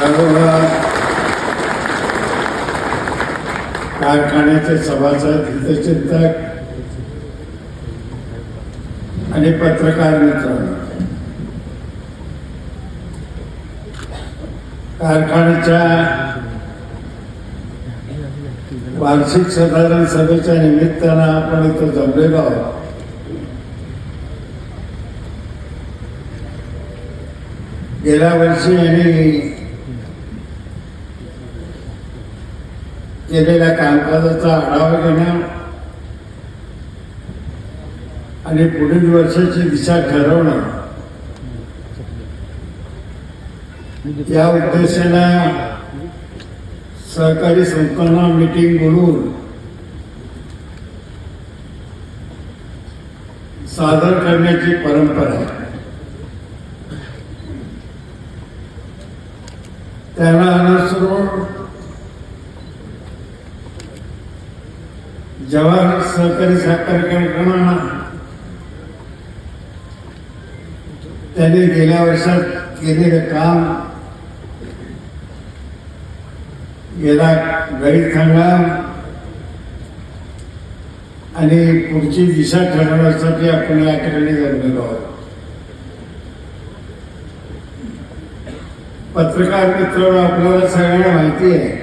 सर्व कारखान्याचे सभासद हितचिंतक आणि पत्रकार मित्रांनो. कारखान्याच्या वार्षिक साधारण सभेच्या निमित्तानं आपण इथं जमलेलो आहोत. गेल्या वर्षी यांनी केलेल्या कामकाजाचा आढावा घेणं आणि पुढील वर्षाची दिशा ठरवणं या उद्देशानं सहकारी संस्थांना मीटिंग बोलवून सादर करण्याची परंपरा आहे. त्याला अनुसरून जवाहर सहकारी साखर कारखाना. त्यांनी गेल्या वर्षात केलेलं काम गेला गणित सांगा आणि पुढची दिशा ठरवण्यासाठी आपण या ठिकाणी जमलेलो आहोत. पत्रकार मित्र आपल्याला सगळ्यांना माहिती आहे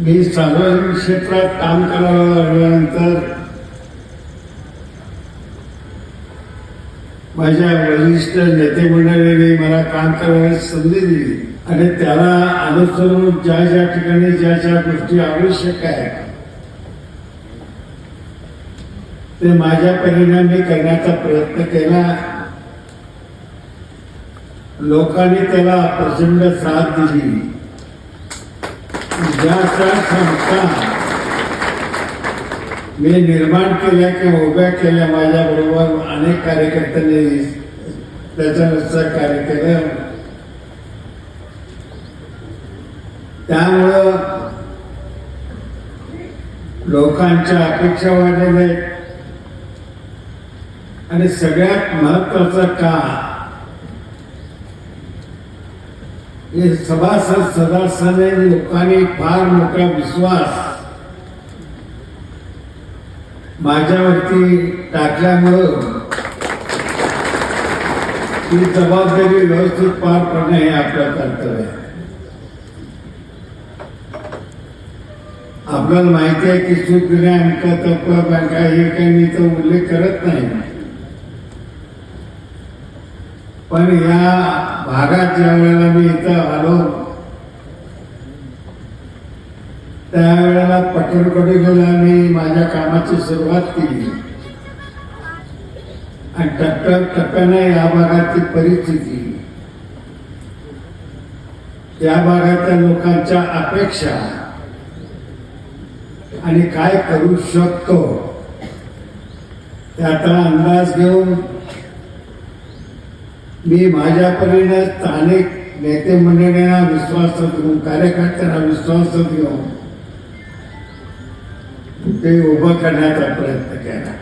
मी सार्वजनिक क्षेत्रात काम करायला लागल्यानंतर माझ्या वरिष्ठ नेते मंडळीने मला काम करायला संधी दिली. आणि त्याला अनुसरून ज्या ज्या ठिकाणी ज्या ज्या गोष्टी आवश्यक आहेत ते माझ्या परिणाम मी करण्याचा प्रयत्न केला. लोकांनी त्याला प्रचंड साथ दिली. ज्या संस्था मी निर्माण केल्या किंवा उभ्या केल्या माझ्याबरोबर अनेक कार्यकर्त्यांनी त्याच्यानुसार कार्य केलं. त्यामुळं लोकांच्या अपेक्षा वाढलेल्या आहेत. आणि सगळ्यात महत्वाचं का हे सभासद सदस्याने लोकांनी फार मोठा विश्वास माझ्यावरती टाकल्यामुळं ही जबाबदारी व्यवस्थित पार पडणं हे आपलं कर्तव्य आहे. आपल्याला माहिती आहे की सुद्धा अंक तप बँका हे काही मी तर उल्लेख करत नाही. पण या भागात ज्या वेळेला मी इथं आलो त्यावेळेला पटणकडे गेला मी माझ्या कामाची सुरुवात केली. आणि टप्प्या टप्प्याने या भागाची परिस्थिती या भागातल्या लोकांच्या अपेक्षा आणि काय करू शकतो त्याचा अंदाज घेऊन मी माझ्या परीने स्थानिक नेते मंडळींना विश्वासात घेऊन कार्यकर्त्यांना विश्वासात घेऊन ते उभं करण्याचा प्रयत्न केला.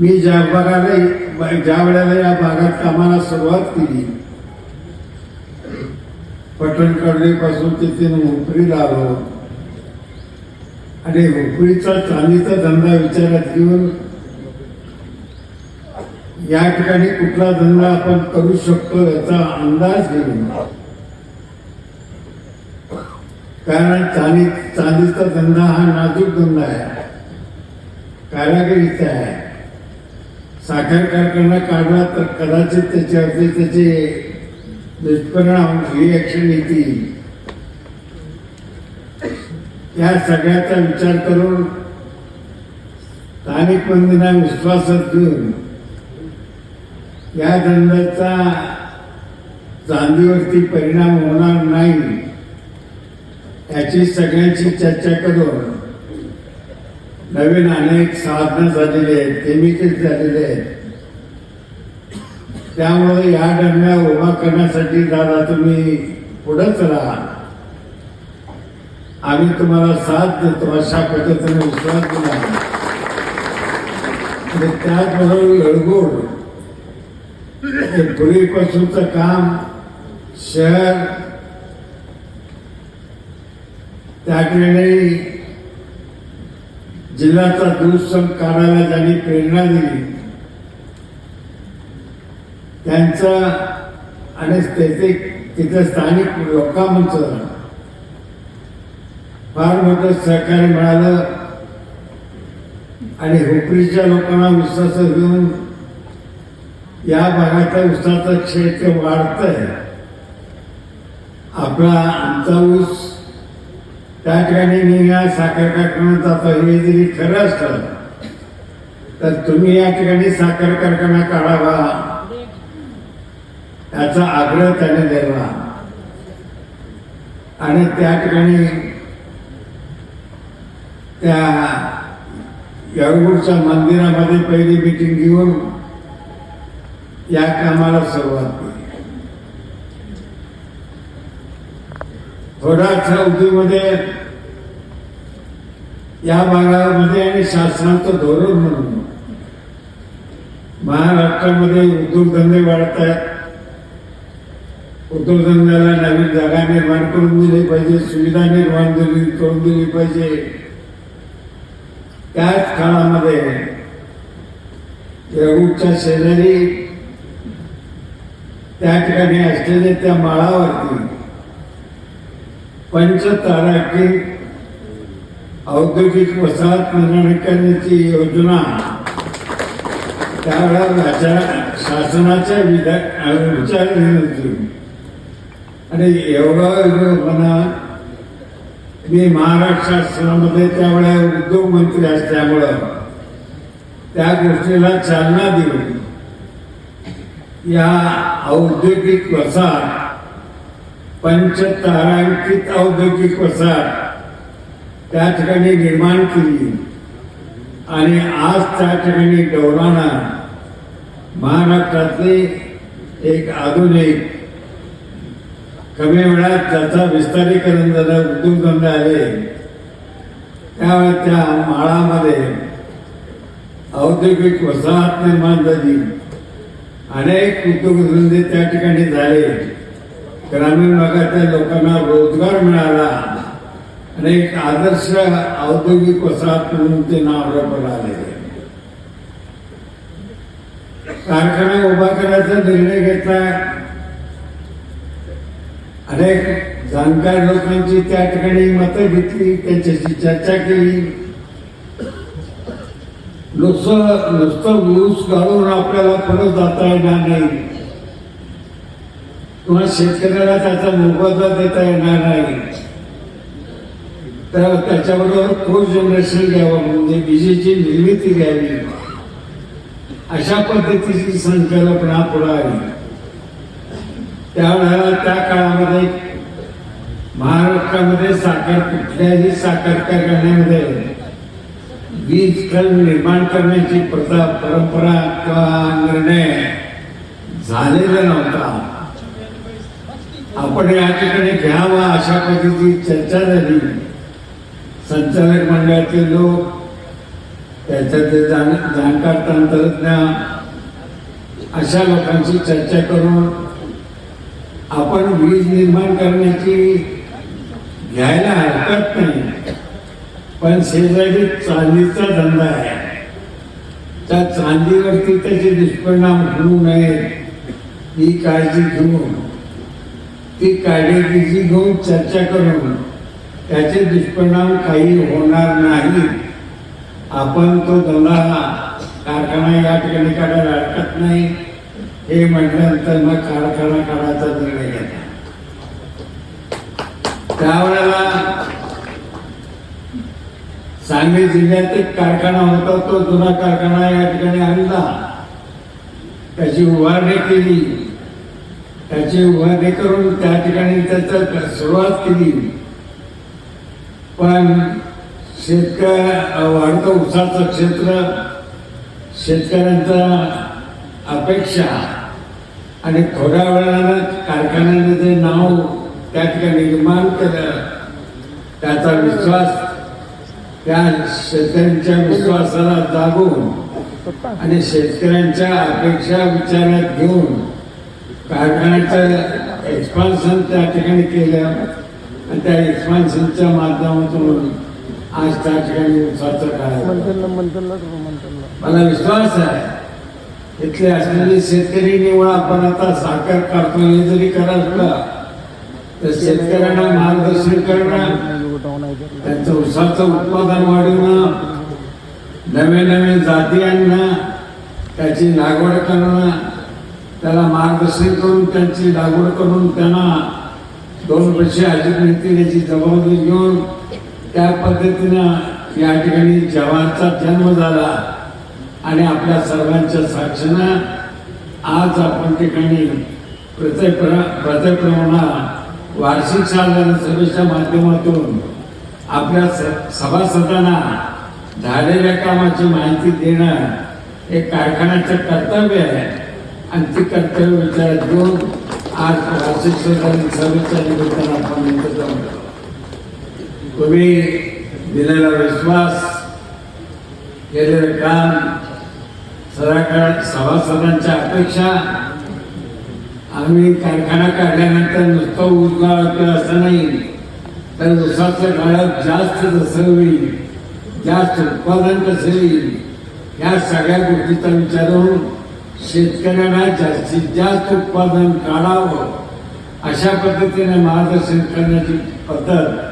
मी ज्या भागाला ज्या वेळेला या भागात कामाला सुरुवात केली पटणकडे तिथे हुपरीला आलो. आणि उपरीचा चांदीचा धंदा विचारात घेऊन या ठिकाणी कुठला धंदा आपण करू शकतो याचा अंदाज घेऊन. कारण चांदी चांदीचा धंदा हा नाजूक धंदा आहे. कारागिरीचा आहे. साखर कारखाना काढला तर कदाचित त्याच्यावरती त्याचे दुष्परिणाम रिॲक्शन येतील. या सगळ्याचा विचार करून स्थानिक मंदिरांना विश्वासात घेऊन या धंद्याचा चांदीवरती परिणाम होणार नाही याची सगळ्यांची चर्चा करून नवीन अनेक साधनं झालेली आहेत केमिकल झालेले आहेत. त्यामुळे या डरण्या उभा करण्यासाठी दादा तुम्ही पुढंच राहा आम्ही तुम्हाला साथ देतो अशा पद्धतीने विश्वास दिला. त्याचबरोबर येळगोड पूर्वीपासूनचं काम शहर त्या जिल्ह्याचा दूरसंघ काढायला ज्यांनी प्रेरणा दिली त्यांचं आणि तेथे तिथं स्थानिक लोकांचं फार मोठं सहकार्य मिळालं आणि हुपरीच्या लोकांना विश्वास घेऊन या भागाच्या ऊसाचं क्षेत्र वाढतंय. आपला आमचा ऊस त्या ठिकाणी निघा साखर कारखाना जातो हे जरी खरं असतं तर तुम्ही या ठिकाणी साखर कारखाना काढावा. याचा आग्रह त्याने दिला आणि त्या ठिकाणी त्या येळगूरच्या मंदिरामध्ये पहिली मिटिंग घेऊन या कामाला सुरुवात केली थोड्याच अवधीमध्ये या भागामध्ये आणि शासनाचं धोरण म्हणून. महाराष्ट्रामध्ये उद्योगधंदे वाढत आहेत उद्योगधंद्याला नवीन जागा निर्माण करून दिली पाहिजे सुविधा निर्माण दिली करून दिली पाहिजे. त्याच काळामध्ये येऊरच्या शेजारी त्या ठिकाणी असलेल्या त्या माळावरती पंचताराची औद्योगिक वसाहत निर्माण करण्याची योजना त्यावेळेला राजा शासनाच्या विधा विचारली होती. आणि एवढा म्हणा मी महाराष्ट्र शासनामध्ये त्यावेळेला उद्योग मंत्री असल्यामुळं त्या गोष्टीला चालना दिली. या औद्योगिक वसाहत पंचतारांकित औद्योगिक वसाहत त्या ठिकाणी निर्माण केली. आणि आज त्या ठिकाणी डोराना महाराष्ट्रातले एक आधुनिक कमी वेळात त्याचा विस्तारीकरण झालं उद्योगधंदे आले त्यावेळेस त्या माळामध्ये औद्योगिक वसाहत निर्माण झाली. अनेक उद्योगधंदे त्या ठिकाणी झाले. ग्रामीण भागातल्या लोकांना रोजगार मिळाला. आणि एक आदर्श औद्योगिक वसाहत म्हणून ते नाव आले. कारखाना उभा करायचा निर्णय घेतला. अनेक जाणकार लोकांची त्या ठिकाणी मतं घेतली त्यांच्याशी चर्चा केली. नुसतं नुसतं ऊस घालून आपल्याला परत जाता येणार नाही. किंवा शेतकऱ्याला त्याचा मोबदला देता येणार नाही. तर त्याच्याबरोबर को जनरेशन घ्यावं म्हणजे विजेची निर्मिती घ्यावी. अशा पद्धतीची संकल्पना पुढे आली. त्यावेळेला त्या काळामध्ये महाराष्ट्रामध्ये साखर कुठल्याही साखर कारखान्यामध्ये वीज कल निर्माण करण्याची प्रथा परंपरा किंवा निर्णय झालेला नव्हता. आपण या ठिकाणी घ्यावा अशा पद्धतीची चर्चा झाली. संचालक मंडळाचे लोक त्याच्यातले जाण जाणकार तंत्रज्ञ अशा लोकांशी चर्चा करून आपण वीज निर्माण करण्याची घ्यायला हरकत नाही. पण शेजारी चांदीचा धंदा आहे. त्या चांदीवरती त्याचे दुष्परिणाम होऊ नयेत. ही काळजी घेऊन ती काळजी घेऊन चर्चा करून त्याचे दुष्परिणाम काही होणार नाही. आपण तो धंदा कारखाना या ठिकाणी काढायला हरकत नाही. हे म्हटल्यानंतर मग कारखाना काढायचा निर्णय घेतला त्यावेळेला सांगली जिल्ह्यात एक कारखाना होता तो जुना कारखाना या ठिकाणी आणला. त्याची उभारणी केली. त्याची उभारणी करून त्या ठिकाणी त्याचं सुरुवात केली. पण शेतकऱ्या वाढतं उसाचं क्षेत्र शेतकऱ्यांचा अपेक्षा आणि थोड्या वेळानं कारखान्याने जे नाव त्या ठिकाणी निर्माण केलं त्याचा विश्वास त्या शेतकऱ्यांच्या विश्वासाला जागून आणि शेतकऱ्यांच्या अपेक्षा विचारात घेऊन कारखान्याचं एक्सपान्शन त्या ठिकाणी केलं आणि त्या एक्सपान्शनच्या माध्यमातून आज त्या ठिकाणी उसाचं मंथनला मला विश्वास आहे इथले असलेले शेतकरी निवड आपण आता साखर कारखाने जरी करायचं तर शेतकऱ्यांना मार्गदर्शन करणं. त्यांचं उसाचं उत्पादन वाढवणं नवे नवे जाती आणणं त्याची लागवड करणं त्याला मार्गदर्शन करून त्यांची लागवड करून त्यांना दोन पैसे अधिक मिळतील याची जबाबदारी घेऊन त्या पद्धतीनं या ठिकाणी जवाहरचा जन्म झाला आणि आपल्या सर्वांच्या साक्षीनं आज आपण ठिकाणी प्रत्येक प्रत्येक प्रमाणात वार्षिक साधारण सभेच्या माध्यमातून आपल्या स- सभासदांना झालेल्या कामाची माहिती देणं हे कारखान्याचं कर्तव्य आहे. आणि ती कर्तव्य विचारात घेऊन आज वार्षिक साधारण सभेच्या निमित्तानं आपण इथं जाऊन तुम्ही दिलेला विश्वास केलेलं काम सदाकाळ सभासदांच्या अपेक्षा आम्ही कारखाना काढल्यानंतर नुसतं ऊस असं नाही. तर उसाच्या काळात जास्त जसं होईल जास्त उत्पादन कसं येईल या सगळ्या गोष्टीचा विचार होऊन शेतकऱ्यांना जास्तीत जास्त उत्पादन काढावं. अशा पद्धतीने मार्गदर्शन करण्याची पद्धत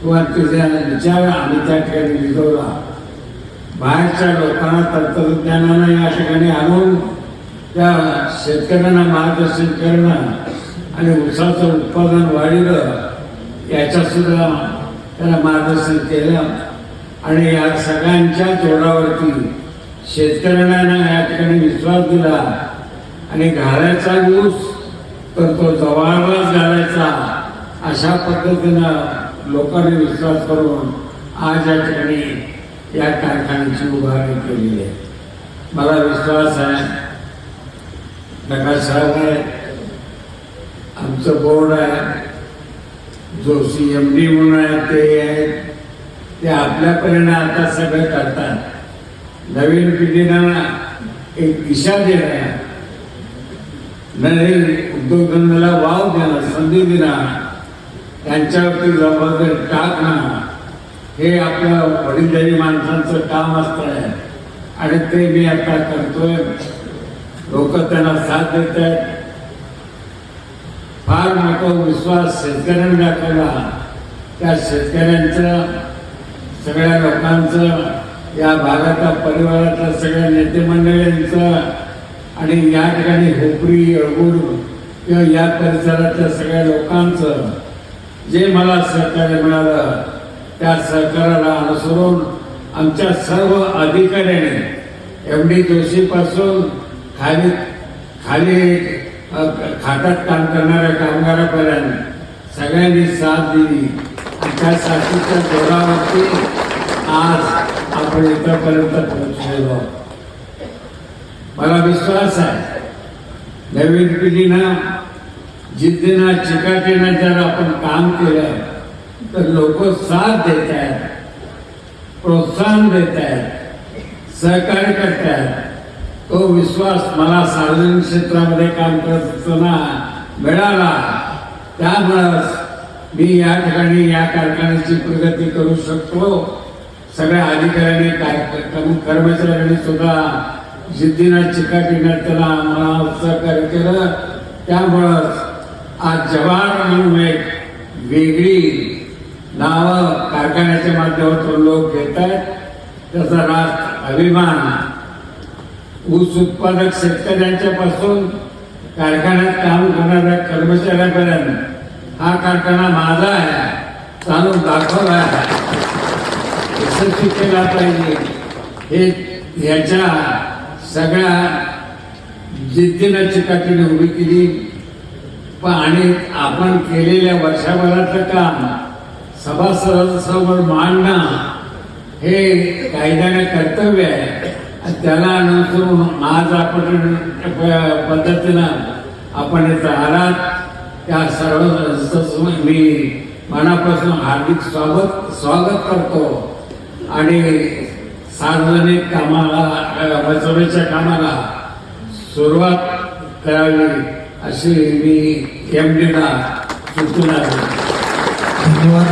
किंवा त्याचा विचार आम्ही त्या ठिकाणी लिहिला बाहेरच्या लोकांना तंत्रज्ञानानं या ठिकाणी आणून त्या शेतकऱ्यांना मार्गदर्शन करणं आणि उसाचं उत्पादन वाढलं याच्या सुद्धा त्याला मार्गदर्शन केलं. आणि या सगळ्यांच्या जोरावरती शेतकऱ्यांना या ठिकाणी विश्वास दिला. आणि घालायचा ऊस तर तो जवळच घालायचा अशा पद्धतीनं लोकांनी विश्वास करून आज या ठिकाणी या कारखान्याची उभारणी केली आहे. मला विश्वास आहे. प्रकाश साहेब आहे आमचं बोर्ड आहे. जोशी एम डी म्हणून आहे ते आहेत. ते आपल्यापर्यंत आता सगळं करतात. नवीन पिढीनं एक दिशा देणार नवीन उद्योगधंद्याला वाव देणं संधी देणं त्यांच्यावरती जबाबदारी टाकणं हे आपलं वडीलधारी माणसांचं काम असतं. आणि ते मी आता करतोय. लोक त्यांना साथ देत आहेत. फार मोठा विश्वास शेतकऱ्यांनी दाखवला त्या शेतकऱ्यांचं सगळ्या लोकांचं या भागातल्या परिवारातल्या सगळ्या नेतेमंडळींचं आणि या ठिकाणी हुपरी अळगुड किंवा या परिसरातल्या सगळ्या लोकांचं जे मला सहकार्य मिळालं त्या सहकार्याला अनुसरून आमच्या सर्व अधिकाऱ्यांनी एम डी जोशीपासून खाली खाली खात्यात काम करणाऱ्या कामगारापर्यंत सगळ्यांनी साथ दिली। त्या साथीच्या जोरावरती आज आपण इथपर्यंत पोहोचलेलो. मला विश्वास आहे, नवीन पिढीनं जिद्दीनं चिकाटीनं जर आपण काम केलं, तर लोक साथ देत आहेत प्रोत्साहन देत आहेत सहकार्य करत आहेत तो विश्वास मला सार्वजनिक क्षेत्रामध्ये काम करत असताना मिळाला. त्यामुळंच मी या ठिकाणी या कारखान्याची प्रगती करू शकतो. सगळ्या अधिकाऱ्यांनी काय कर्मचाऱ्यांनी सुद्धा जिद्दीनं चिकाटीनं त्याला मला सहकार्य केलं. त्यामुळंच आज जवाहर म्हणून एक वेगळी नावं कारखान्याच्या माध्यमातून लोक घेत आहेत त्याचा राष्ट्र अभिमान ऊस उत्पादक शेतकऱ्यांच्या पासून कारखान्यात काम करणाऱ्या कर्मचाऱ्यापर्यंत हा कारखाना माझा आहे चालून दाखवला आहे. यशस्वी केला पाहिजे? हे ह्याच्या सगळ्या जिद्दीनं चिकाटीने उभी केली. पण आणि आपण केलेल्या वर्षभराचं काम सभासदांसमोर मांडणं हे कायद्याने कर्तव्य आहे. त्याला अनुसरून आज आपण पद्धतीनं आपण इथं आलात. त्या सर्व मी मनापासून हार्दिक स्वागत स्वागत करतो. आणि सार्वजनिक कामाला अ, कामाला सुरुवात करावी अशी मी एम डीला सूचना धन्यवाद.